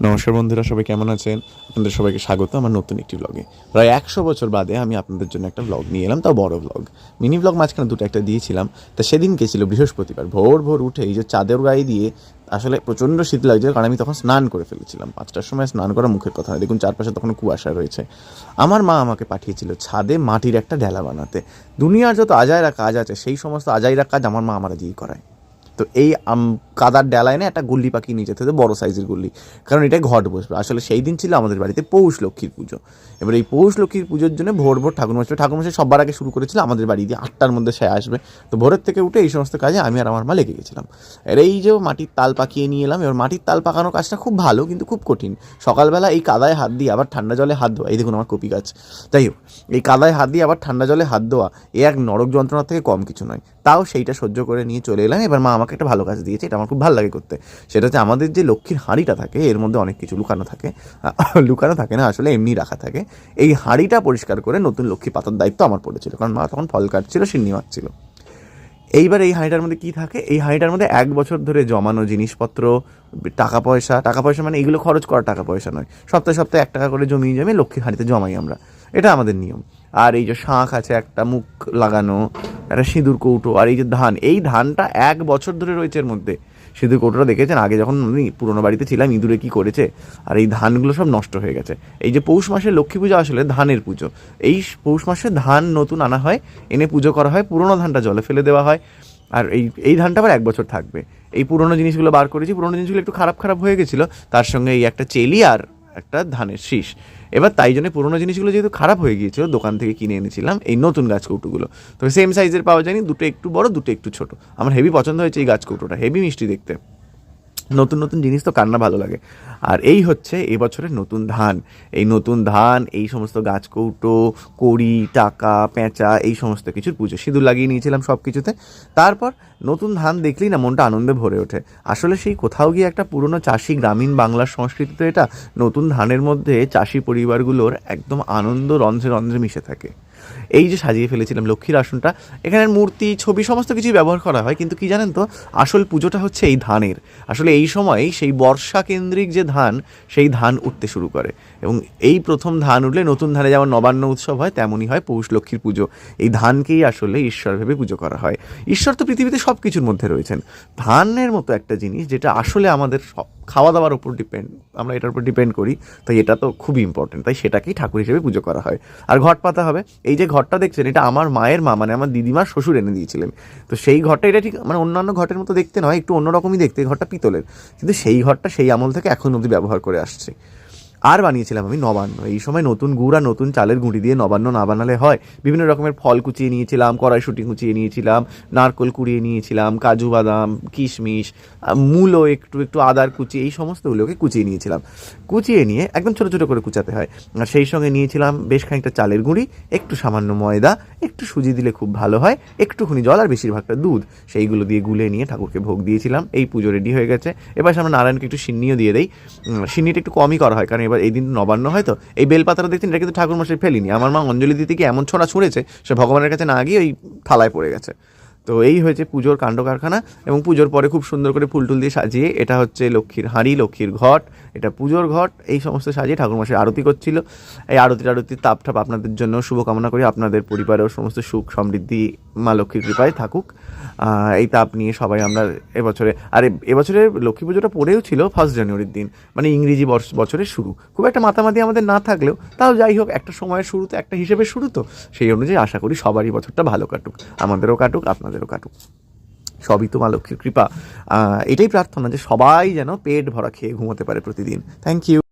নমস্কার বন্ধুরা, সবাই কেমন আছেন? আপনাদের সবাইকে স্বাগত আমার নতুন একটি ব্লগে প্রায় একশো বছর বাদে আমি আপনাদের জন্য একটা ব্লগ নিয়ে এলাম, তাও বড় ব্লগ মিনি ব্লগ মাঝখানে দুটো একটা দিয়েছিলাম, তা সেদিনকে ছিল বৃহস্পতিবার। ভোর ভোর উঠে এই যে চাঁদের গায়ে দিয়ে আসলে প্রচণ্ড শীত লাগছিল, কারণ আমি তখন স্নান করে ফেলেছিলাম। পাঁচটার সময় স্নান করা মুখের কথা দেখুন চারপাশে তখন কুয়াশা রয়েছে। আমার মা আমাকে পাঠিয়েছিল ছাদে মাটির একটা ডেলা বানাতে। দুনিয়ার যত আজায়রা কাজ আছে, সেই সমস্ত আজাইরা কাজ আমার মা আমার দিয়েই করায়। তো এই কাদার ডেলায় না একটা গুল্লি পাখি নিয়ে যেতে হতো, বড় সাইজের গুল্লি। কারণ এটাই ঘট বসবে। আসলে সেই দিন ছিল আমাদের বাড়িতে পৌষ লক্ষ্মীর পুজো। এবার এই পৌষ লক্ষ্মীর পুজোর জন্য ভোর ভোর ঠাকুরমশাই ঠাকুরমশাই সবার আগে শুরু করেছিল আমাদের বাড়ি দিয়ে আটটার মধ্যে সে আসবে। তো ভোরের থেকে উঠে এই সমস্ত কাজে আমি আর আমার মা লেগে গেছিলাম। এর এই যে মাটির তাল পাকিয়ে নিয়ে এলাম, এবার মাটির তাল পাকানোর কাজটা খুব ভালো, কিন্তু খুব কঠিন। সকালবেলা এই কাদায় হাত দিয়ে আবার ঠান্ডা জলে হাত ধোয়া। এই দেখুন আমার কপি গাছ। যাই হোক, এই কাদায় হাত দিয়ে আবার ঠান্ডা জলে হাত দেওয়া এ এক নরক যন্ত্রণা থেকে কম কিছু নয়। তাও সেইটা সহ্য করে নিয়ে চলে এলাম। এবার মা আমাকে একটা ভালো কাজ দিয়েছে, এটা আমার খুব ভালো লাগে করতে। সেটা হচ্ছে আমাদের যে লক্ষ্মীর হাঁড়িটা থাকে, এর মধ্যে অনেক কিছু লুকানো থাকে। লুকানো থাকে না, আসলে এমনি রাখা থাকে। এই হাঁড়িটা পরিষ্কার করে নতুন লক্ষ্মী পাতার দায়িত্ব আমার পড়েছিল, কারণ মা তখন ফল কাটছিল, সিন্নি মারছিল। এইবার এই হাঁড়িটার মধ্যে কী থাকে? এই হাঁড়িটার মধ্যে এক বছর ধরে জমানো জিনিসপত্র, টাকা পয়সা টাকা পয়সা মানে এগুলো খরচ করা টাকা পয়সা নয়। সপ্তাহে সপ্তাহে এক টাকা করে জমিয়ে জমিয়ে লক্ষ্মীর হাঁড়িতে জমাই আমরা। এটা আমাদের নিয়ম। আর এই যে শাঁখ আছে, একটা মুখ লাগানো একটা সিঁদুর কৌটো আর এই যে ধান, এই ধানটা এক বছর ধরে রয়েছে এর মধ্যে। সিঁদুর কৌটোটা দেখেছেন? আগে যখন আমি পুরোনো বাড়িতে ছিলাম, ইঁদুরে কী করেছে? আর এই ধানগুলো সব নষ্ট হয়ে গেছে। এই যে পৌষ মাসে লক্ষ্মী পুজো আসলে ধানের পুজো। এই পৌষ মাসে ধান নতুন আনা হয়, এনে পুজো করা হয়, পুরোনো ধানটা জলে ফেলে দেওয়া হয়। আর এই এই ধানটা আবার এক বছর থাকবে। এই পুরোনো জিনিসগুলো বার করেছি, পুরোনো জিনিসগুলো একটু খারাপ খারাপ হয়ে গেছিল। তার সঙ্গে এই একটা চেলি আর একটা ধানের শীষ। এবার তাই জন্য পুরোনো জিনিসগুলো যেহেতু খারাপ হয়ে গিয়েছিল, দোকান থেকে কিনে এনেছিলাম এই নতুন গাছ কৌটোগুলো তবে সেম সাইজের পাওয়া যায়নি, দুটো একটু বড়, দুটো একটু ছোট। আমার হেভি পছন্দ হয়েছে এই গাছ কৌটোটা হেভি মিষ্টি দেখতে। নতুন নতুন জিনিস তো কান্না ভালো লাগে। আর এই হচ্ছে এবছরের নতুন ধান। এই নতুন ধান, এই সমস্ত গাছ কৌটো, কড়ি, টাকা, পেঁচা, এই সমস্ত কিছুর পুজো। সিঁদুর লাগিয়ে নিয়েছিলাম সব কিছুতে। তারপর নতুন ধান দেখলেই না মনটা আনন্দে ভরে ওঠে। আসলে সেই কোথাও গিয়ে একটা পুরনো চাষি গ্রামীণ বাংলার সংস্কৃতি তো এটা। নতুন ধানের মধ্যে চাষি পরিবারগুলোর একদম আনন্দ রন্ধ্রে রন্ধ্রে মিশে থাকে। এই যে সাজিয়ে ফেলেছিলাম লক্ষ্মীর আসনটা, এখানের মূর্তি, ছবি, সমস্ত কিছুই ব্যবহার করা হয়, কিন্তু কি জানেন তো, আসল পুজোটা হচ্ছে এই ধানের। আসলে এই সময় সেই বর্ষা কেন্দ্রিক যে ধান, সেই ধান উঠতে শুরু করে। এবং এই প্রথম ধান উঠলে নতুন ধানে যেমন নবান্ন উৎসব হয়, তেমনই হয় পৌষ লক্ষ্মীর পুজো। এই ধানকেই আসলে ঈশ্বর ভেবে পুজো করা হয়। ঈশ্বর তো পৃথিবীতে সব কিছুর মধ্যে রয়েছেন। ধানের মতো একটা জিনিস যেটা আসলে আমাদের সব খাওয়া দাওয়ার উপর ডিপেন্ড আমরা এটার উপর ডিপেন্ড করি, তাই এটা তো খুবই ইম্পর্টেন্ট তাই সেটাকেই ঠাকুর হিসেবে পুজো করা হয়। আর ঘট পাতা হবে, এই যে ঘরটা দেখছেন, এটা আমার মায়ের মা মানে আমার দিদিমার শ্বশুর এনে দিয়েছিলেন। তো সেই ঘরটা এটা ঠিক মানে অন্যান্য ঘটের মতো দেখতে নয়, একটু অন্যরকমই দেখতে ঘরটা পিতলের। কিন্তু সেই ঘরটা সেই আমল থেকে এখন অবধি ব্যবহার করে আসছে। আর বানিয়েছিলাম আমি নবান্ন। এই সময় নতুন গুড় আর নতুন চালের গুঁড়ি দিয়ে নবান্ন না বানালে হয়। বিভিন্ন রকমের ফল কুচিয়ে নিয়েছিলাম, কড়াইশুটি কুচিয়ে নিয়েছিলাম, নারকোল কুড়িয়ে নিয়েছিলাম, কাজু বাদাম, কিশমিশ মূলো একটু একটু আদার কুচি, এই সমস্তগুলোকে কুচিয়ে নিয়েছিলাম। কুচিয়ে নিয়ে একদম ছোটো ছোটো করে কুচাতে হয়। আর সেই সঙ্গে নিয়েছিলাম বেশ খানিকটা চালের গুঁড়ি, একটু সামান্য ময়দা, একটু সুজি দিলে খুব ভালো হয়, একটুখানি জল আর বেশিরভাগটা দুধ। সেইগুলো দিয়ে গুলে নিয়ে ঠাকুরকে ভোগ দিয়েছিলাম। এই পুজো রেডি হয়ে গেছে। এবার আমরা নারায়ণকে একটু সিন্নিও দিয়ে দেই। সিন্নিটা একটু কমই করা হয়, কারণ এবার এই দিন নবান্ন হয় তো? এই বেলপাতাটা দেখছেন, এটা কিন্তু ঠাকুর মশাই ফেলিনি। আমার মা অঞ্জলি দিতে গিয়ে এমন ছোঁড়া ছুঁড়েছে সে ভগবানের কাছে না গিয়ে ওই থালায় পড়ে গেছে। তো এই হয়েছে পুজোর কাণ্ড কারখানা এবং পুজোর পরে খুব সুন্দর করে ফুল টুল দিয়ে সাজিয়ে এটা হচ্ছে লক্ষ্মীর হাঁড়ি, লক্ষ্মীর ঘট এটা পুজোর ঘট, এই সমস্ত সাজিয়ে ঠাকুরমশাই আরতি করছিল। এই আরতি আরতির তাপ ঠাপ আপনাদের জন্য শুভকামনা করি, আপনাদের পরিবারেও সমস্ত সুখ সমৃদ্ধি, মা লক্ষ্মীর কৃপায় থাকুক। এই তাপ নিয়ে সবাই আমরা এবছরে, আর এ- এবছরের লক্ষ্মী পুজোটা পড়েও ছিল ফার্স্ট জানুয়ারির দিন মানে ইংরেজি বছরের শুরু। খুব একটা মাতামাতি আমাদের না থাকলেও, তাও যাই হোক, একটা সময়ের শুরু তো একটা হিসেবে শুরু তো। সেই অনুযায়ী আশা করি সবারই বছরটা ভালো কাটুক, আমাদেরও কাটুক, আপনাদেরও কাটুক। সবই তোমা লক্ষ্মীর কৃপা। এটাই প্রার্থনা যে সবাই যেন পেট ভরা খেয়ে ঘুমোতে পারে প্রতিদিন। Thank you